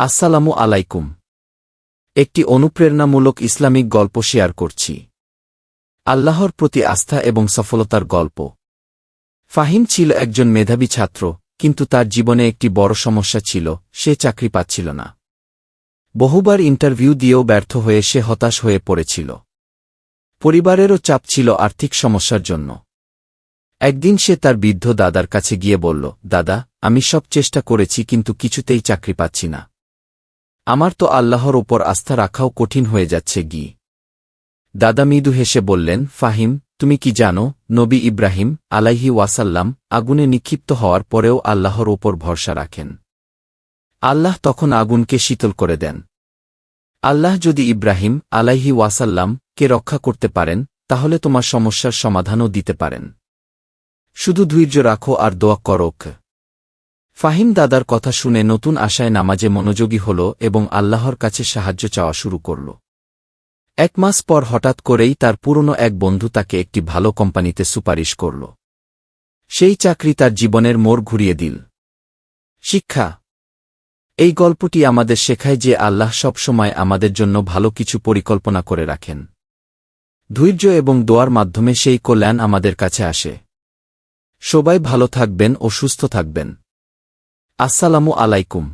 আসসালামু আলাইকুম। একটি অনুপ্রেরণামূলক ইসলামিক গল্প শেয়ার করছি। আল্লাহর প্রতি আস্থা এবং সফলতার গল্প। ফাহিম ছিল একজন মেধাবী ছাত্র, কিন্তু তার জীবনে একটি বড় সমস্যা ছিল, সে চাকরি পাচ্ছিল না। বহুবার ইন্টারভিউ দিয়েও ব্যর্থ হয়ে সে হতাশ হয়ে পড়েছিল। পরিবারেরও চাপ ছিল আর্থিক সমস্যার জন্য। একদিন সে তার বৃদ্ধ দাদার কাছে গিয়ে বলল, দাদা, আমি সব চেষ্টা করেছি, কিন্তু কিছুতেই চাকরি পাচ্ছি না। আমার তো আল্লাহর ওপর আস্থা রাখাও কঠিন হয়ে যাচ্ছে গি। দাদা মৃদু হেসে বললেন, ফাহিম, তুমি কি জানো, নবী ইব্রাহিম, আলাইহি ওয়াসাল্লাম, আগুনে নিক্ষিপ্ত হওয়ার পরেও আল্লাহর ওপর ভরসা রাখেন। আল্লাহ তখন আগুনকে শীতল করে দেন। আল্লাহ যদি ইব্রাহিম, আলাইহি ওয়াসাল্লাম, কে রক্ষা করতে পারেন, তাহলে তোমার সমস্যার সমাধানও দিতে পারেন। শুধু ধৈর্য রাখো আর দোয়া করক। ফাহিম দাদার কথা শুনে নতুন আশায় নামাজে মনোযোগী হল এবং আল্লাহর কাছে সাহায্য চাওয়া শুরু করল। এক মাস পর হঠাৎ করেই তার পুরনো এক বন্ধু তাকে একটি ভালো কোম্পানিতে সুপারিশ করল। সেই চাকরি তার জীবনের মোড় ঘুরিয়ে দিল। শিক্ষা। এই গল্পটি আমাদের শেখায় যে আল্লাহ সব সময় আমাদের জন্য ভালো কিছু পরিকল্পনা করে রাখেন। ধৈর্য এবং দোয়ার মাধ্যমে সেই কল্যাণ আমাদের কাছে আসে। সবাই ভালো থাকবেন ও সুস্থ থাকবেন। আসসালামু আলাইকুম।